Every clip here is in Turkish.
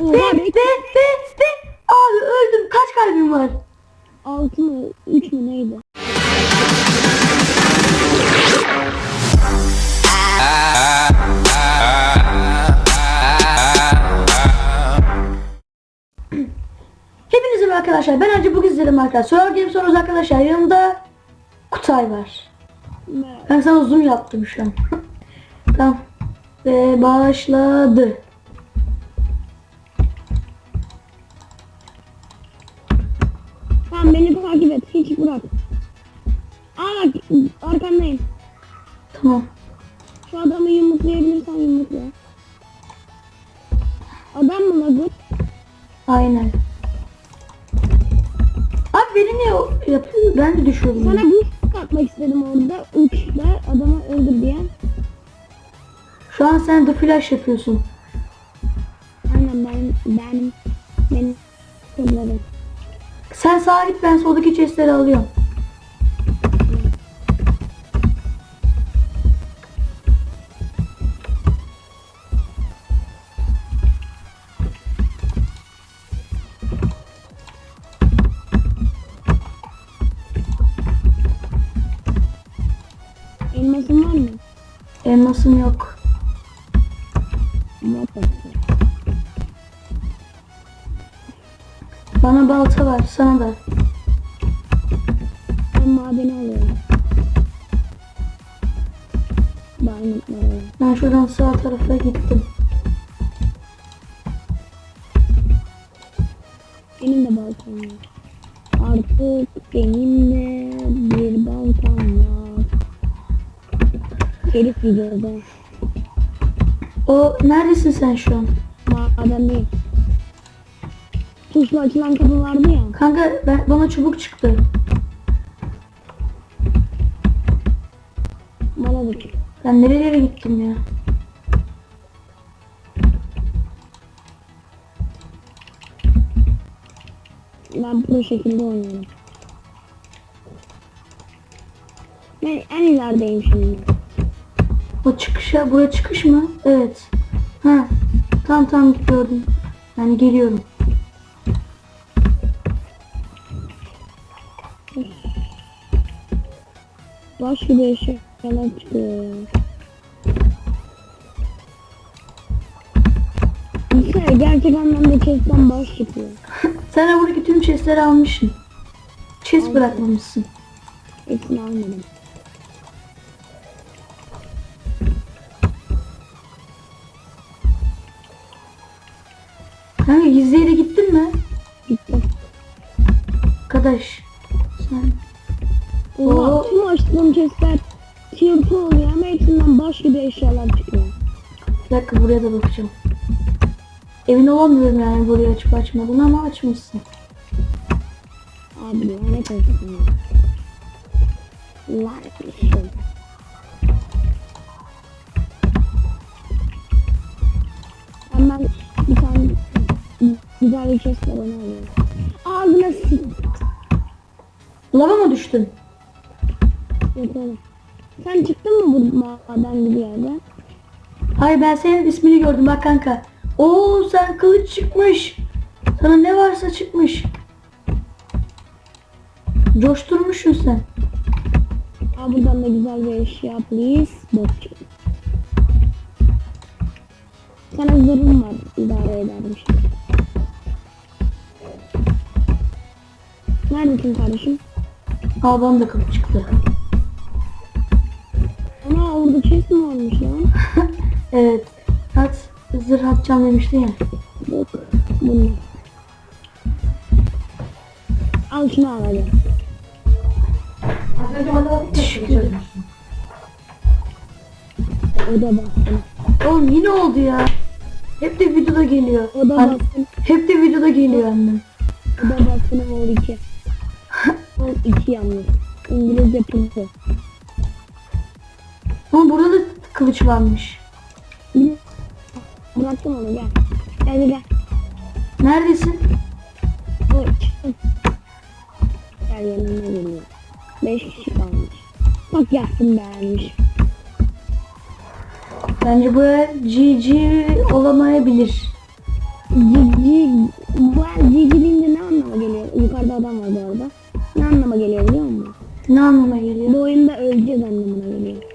Oha be. ve ve ve abi öldüm. Kaç kalbim var? 6 mı 3 mü neydi? Hepinize merhaba arkadaşlar. Ben Hacı bugün sizlerle Minecraft Survival Games oynuyoruz arkadaşlar. Yanımda Kutay var. Ben sana zoom yaptım şu an. tamam. Ve başladı. Takip et. Hiç bırak. Aa bak arkandayım. Tamam. Şu adamı yumruklayabilirsen yumrukla. Adam mı la bu? Aynen. Abi beni niye o- yapıyor? Ben de düşüyordum. Sana ya. boost atmak istedim orada. Uçta adamı öldür diye. Şu an sen de flash yapıyorsun. Aynen ben benim benim kızlarım. Sen sağa git ben soldaki chestleri alıyorum. Elmasın var mı? Elmasım yok. Bana balta var sana da. Ben madeni alıyorum. Ben şuradan sağ tarafa gittim. Benim de baltam var. Artık benim de bir baltam var. Herif videoda. O neredesin sen şu an? Maden değil. Tuşla açılan kapı vardı ya. Kanka ben, bana çubuk çıktı. Bana da çıktı. Ben nerelere gittim ya? Ben pro şekilde oynuyorum. Ben en ilerideyim şimdi. O çıkışa, buraya çıkış mı? Evet. Ha. Tamam tamam gördüm. Yani geliyorum. Baş gibi eşyalar çıkıyor. Mesela gerçek anlamda chest'ten baş çıkıyor. Sen de buradaki tüm chestleri almışsın. Chest Aldım. bırakmamışsın. Hepsini almadım. Kanka gizli yere gittin mi? Gittim. Arkadaş. Sen Oha tüm açtığım chestler TNT oluyor ama hepsinden baş gibi eşyalar çıkıyor. bir dakika buraya da bakacağım. Emin olamıyorum yani burayı açıp açmadığını ama açmışsın. Abi lanet olsun ya. Lanet olsun. Hemen bir tane güzel bir chest var onu alıyorum. Ağzına sık. Lava mı düştün? Sen çıktın mı bu maden gibi yerde? Hayır ben senin ismini gördüm bak kanka. Oo sen kılıç çıkmış. Sana ne varsa çıkmış. Coşturmuşsun sen. Aa buradan da güzel bir eşya please. Çıktı. Sana zırhım var idare edermiş. Neredesin kardeşim? Aa bana da kılıç çıktı. Chest mi varmış lan? Evet. At zırh atacağım demiştin ya. Yok. Bunlar. Al şunu al hadi. O da bassın. Oğlum yine oldu ya. Hep de videoda geliyor. O da bassın. hep de videoda geliyor annem. O da bassın o 2. O 2 yalnız. İngilizce pıntı. Ama burada da kılıç varmış. Bıraktım onu gel. Gel gel. Neredesin? O çıktım. Gel yanıma geliyor. 5 kişi kalmış. Bak yaktım beğenmiş. Bence bu GG olamayabilir. Cici, bu cici deyince ne anlama geliyor? Yukarıda adam var bu arada. Ne anlama geliyor biliyor musun? Ne anlama geliyor? Bu oyunda öleceğiz anlamına geliyor.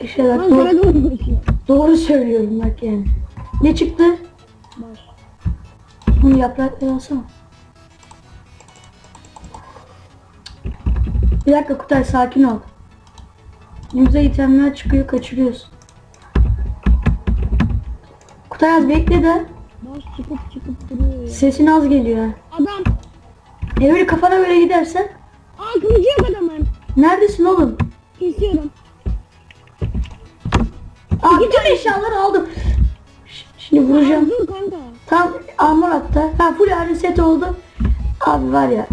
Bak Lan doğru, söylüyorum bak yani. Ne çıktı? Baş. Bunu yaprakları alsana. Bir dakika Kutay sakin ol. Önümüze itemler çıkıyor kaçırıyoruz. Kutay az bekle de Baş çıkıp çıkıp duruyor ya. sesin az geliyor. Adam. E öyle kafana böyle gidersen. Aa kılıcı yok adamın. Neredesin oğlum? Kesiyorum. Aa bütün eşyaları aldım. Şimdi vuracağım. Tam armor hatta. Ha full iron set oldu. Abi var ya.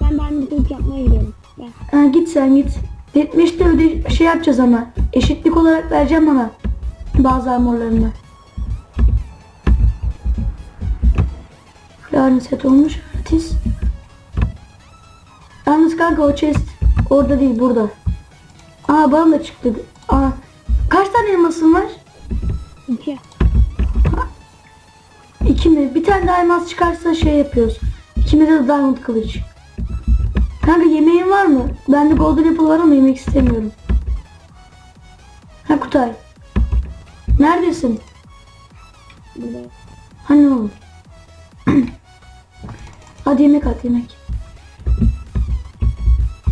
Ben diamond kılıç yapmaya gidiyorum. Gel. Ha, git sen git. 70'te öde şey yapacağız ama. Eşitlik olarak vereceğim bana. Bazı armorlarını. Yarın set olmuş. Artist. Yalnız kanka o chest orada değil burada. Aa bana da çıktı. Aa, kaç tane elmasın var? İki. İki mi? Bir tane daha elmas çıkarsa şey yapıyoruz. İkimize de diamond kılıç. Kanka yemeğin var mı? Bende golden apple var ama yemek istemiyorum. Ha Kutay. Neredesin? Burada. Hani oğlum? Hadi yemek at yemek.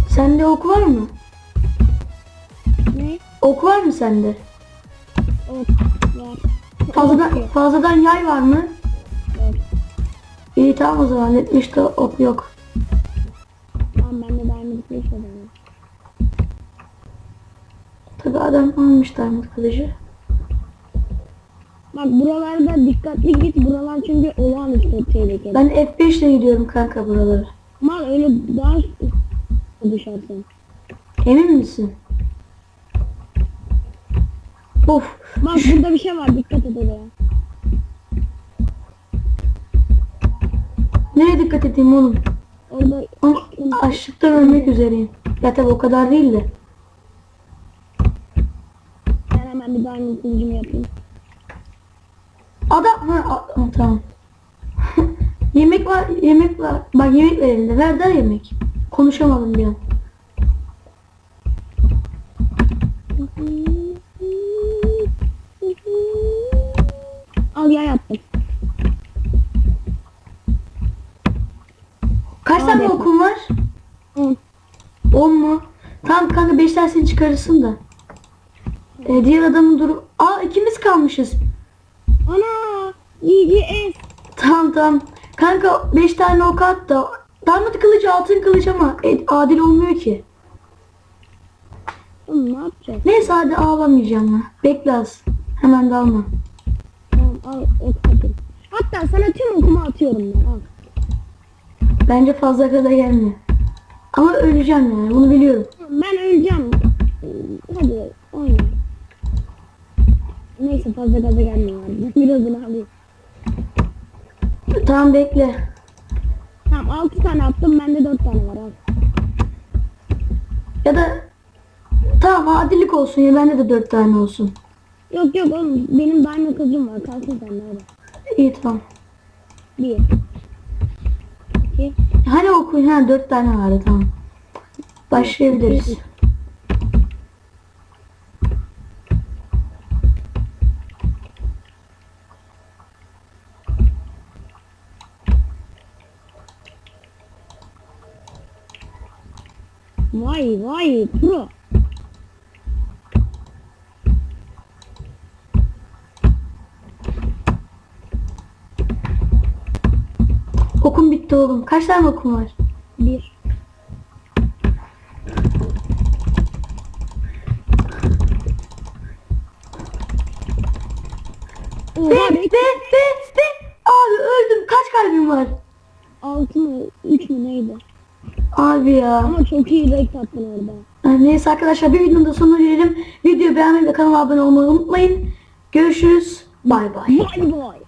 Sende ok var mı? Ok var mı sende? Ok. Var. Fazladan, fazladan yay var mı? Var. İyi tamam o zaman 70'te ok yok. Tamam ben de diamond kılıç adamım. Tabi adam almış diamond kılıcı. Bak buralarda dikkatli git. Buralar çünkü olağanüstü tehlikeli. Ben F5 ile gidiyorum kanka buraları. Mal öyle daha düşersin. Emin misin? Of. Bak burada bir şey var dikkat et oraya. Nereye dikkat edeyim oğlum? Orada Oğlum, Açlıktan ölmek üzereyim. Ya tabi o kadar değil de. ben hemen bir diamond kılıcımı yapayım. Adam ha, a- tamam. yemek var, yemek var. Bak yemek ver elinde. Ver der yemek. Konuşamadım bir an. 5 tanesini çıkarırsın da. Ee, diğer adamın durum... Aa ikimiz kalmışız. Ana! GGS. Tamam tamam. Kanka 5 tane ok at da. Diamond kılıcı altın kılıç ama e, adil olmuyor ki. Oğlum ne yapacağız? Neyse hadi ağlamayacağım ya. Bekle az. Hemen dalma. Tamam al ok atayım. Hatta sana tüm okumu atıyorum ben al. Bence fazla gaza gelme. Ama öleceğim yani bunu biliyorum. Ben öleceğim. Hadi oyna. Neyse fazla gaza gelmiyor abi. Birazını alayım. Tamam bekle. Tamam 6 tane attım bende 4 tane var al. Ya da tamam adilik olsun ya bende de 4 tane olsun. Yok yok oğlum benim diamond kılıcım var kalsın sende hadi. İyi tamam. 1 2 Hani okuyun ha 4 tane vardı tamam. Başlayabiliriz. Vay vay pro. Okum bitti oğlum. Kaç tane okum var? 1 Ve Oha ve ve ve abi öldüm. Kaç kalbim var? 6 mı 3 mü neydi? Abi ya. Ama çok iyi renk attın orada. Neyse arkadaşlar bir videonun da sonuna gelelim. Videoyu beğenmeyi ve kanala abone olmayı unutmayın. Görüşürüz. Bay bay. Vay vay.